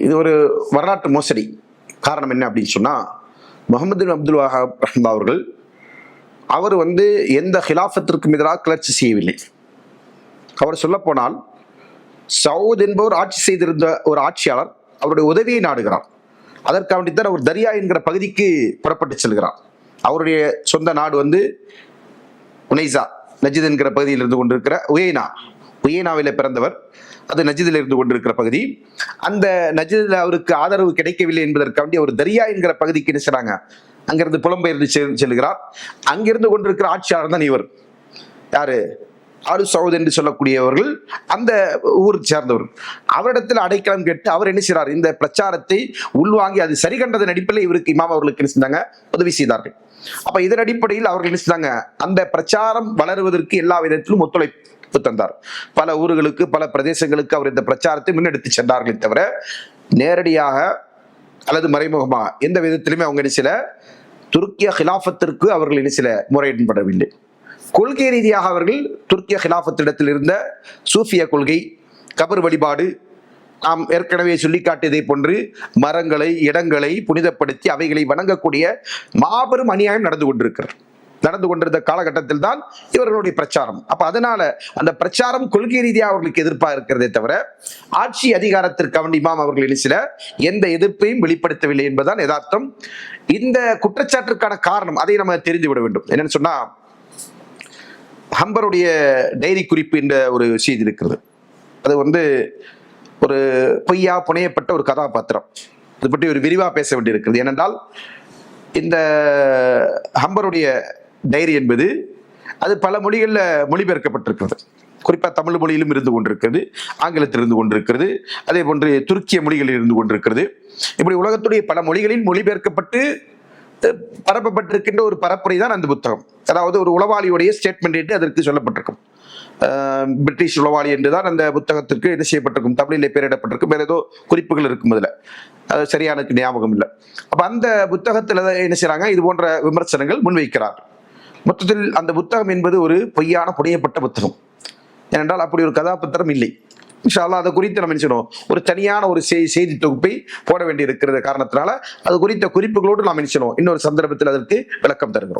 இது ஒரு வரலாற்று மோசடி. காரணம் என்ன அப்படின்னு சொன்னால் முகமது பின் அப்துல் வஹாப் ரஹ்மா அவர்கள் அவர் வந்து எந்த ஹிலாஃபத்திற்கும் எதிராக கிளர்ச்சி செய்யவில்லை. அவர் சொல்லப்போனால் சவுத் என்பவர் ஆட்சி செய்திருந்த ஒரு ஆட்சியாளர் அவருடைய உதவியை நாடுகிறார். அதற்காக வேண்டித்தான் அவர் தரியா என்கிற பகுதிக்கு புறப்பட்டு செல்கிறார். அவருடைய சொந்த நாடு வந்து உனைசா நஜித் என்கிற பகுதியில் இருந்து கொண்டிருக்கிற உயேனா. உயேனாவில் பிறந்தவர். அது நஜிதில் இருந்து கொண்டிருக்கிற பகுதி. அந்த நஜிதில் அவருக்கு ஆதரவு கிடைக்கவில்லை என்பதற்காண்டி அவர் தரியா என்கிற பகுதிக்கு என்ன செய்றாங்க? அங்கிருந்து புலம்பெயர்ந்து செல்கிறார். அங்கிருந்து கொண்டிருக்கிற ஆட்சியாளர் தான் இவர். யாரு? ஆடு சவுத் என்று சொல்லக்கூடியவர்கள். அந்த ஊரை சேர்ந்தவர். அவரிடத்தில் அடைக்கலம் கேட்டு அவர் என்ன செய்றார்? இந்த பிரச்சாரத்தை உள்வாங்கி அது சரி கண்டதன் அடிப்படையில் இவருக்கு இமாம் அவர்களுக்கு என்ன செஞ்சாங்க? உதவி செய்தார்கள். அப்ப இதன் அடிப்படையில் அவர்கள் என்ன செஞ்சாங்க? அந்த பிரச்சாரம் வளருவதற்கு எல்லா விதத்திலும் ஒத்துழைப்பு தந்தார். பல ஊர்களுக்கு பல பிரதேசங்களுக்கு அவர் இந்த பிரச்சாரத்தை முன்னெடுத்து சென்றார்களே தவிர நேரடியாக அல்லது மறைமுகமாக எந்த விதத்திலுமே அவங்க என்ன சில துருக்கிய ஹிலாஃபத்திற்கு அவர்கள் என்ன சில முறையிடப்படவில்லை கொள்கை ரீதியாக அவர்கள் துருக்கிய ஹிலாஃபத்திடத்தில் இருந்த சூஃபிய கொள்கை கபர் வழிபாடு நாம் ஏற்கனவே சொல்லிக்காட்டியதை போன்று மரங்களை இடங்களை புனிதப்படுத்தி அவைகளை வணங்கக்கூடிய மாபெரும் அநியாயம் நடந்து கொண்டிருக்கிறது. நடந்து கொண்டிருந்த காலகட்டத்தில் தான் இவர்களுடைய பிரச்சாரம். அப்ப அதனால அந்த பிரச்சாரம் கொள்கை ரீதியாக அவர்களுக்கு எதிர்ப்பாக இருக்கிறதே தவிர ஆட்சி அதிகாரத்திற்கு இமாம் அவர்கள் என்ன எந்த எதிர்ப்பையும் வெளிப்படுத்தவில்லை என்பதுதான் யதார்த்தம். இந்த குற்றச்சாட்டிற்கான காரணம் அதை நம்ம தெரிந்து விட வேண்டும். என்னன்னு சொன்னா ஹம்பருடைய டைரி குறிப்பு என்ற ஒரு செய்தி இருக்கிறது. அது வந்து ஒரு பொய்யா புனையப்பட்ட ஒரு கதாபாத்திரம். இது பற்றி ஒரு விரிவாக பேச வேண்டியிருக்கிறது. ஏனென்றால் இந்த ஹம்பருடைய டைரி என்பது அது பல மொழிகளில் மொழிபெயர்க்கப்பட்டிருக்கிறது. குறிப்பாக தமிழ் மொழியிலும் இருந்து கொண்டிருக்கிறது ஆங்கிலத்தில் இருந்து கொண்டிருக்கிறது அதே போன்று துருக்கிய மொழிகளில் இருந்து கொண்டிருக்கிறது. இப்படி உலகத்துடைய பல மொழிகளில் மொழிபெயர்க்கப்பட்டு பரப்பப்பட்டிருக்கின்ற ஒரு பரப்புரை தான் அந்த புத்தகம். அதாவது ஒரு உளவாளியுடைய ஸ்டேட்மெண்ட் என்று அதற்கு சொல்லப்பட்டிருக்கும். பிரிட்டிஷ் உளவாளி என்று தான் அந்த புத்தகத்திற்கு இது செய்யப்பட்டிருக்கும். தமிழிலே பெயரிடப்பட்டிருக்கும். வேற ஏதோ குறிப்புகள் இருக்கும் அதில். அது சரியானக்கு ஞாபகம் இல்லை. அப்போ அந்த புத்தகத்தில் என்ன செய்கிறாங்க இது போன்ற விமர்சனங்கள் முன்வைக்கிறார். மொத்தத்தில் அந்த புத்தகம் என்பது ஒரு பொய்யான புனையப்பட்ட புத்தகம். ஏனென்றால் அப்படி ஒரு கதாபாத்திரம் இல்லை. இன்ஷா அதை குறித்து நம்ம என்ன செய்யணும்? ஒரு தனியான ஒரு செய்தி தொகுப்பை போட வேண்டி இருக்கிற காரணத்தினால அது குறித்த குறிப்புகளோடு நாம் என்ன செய்யணும்? இன்னொரு சந்தர்ப்பத்தில் அதற்கு விளக்கம் தருகிறோம்.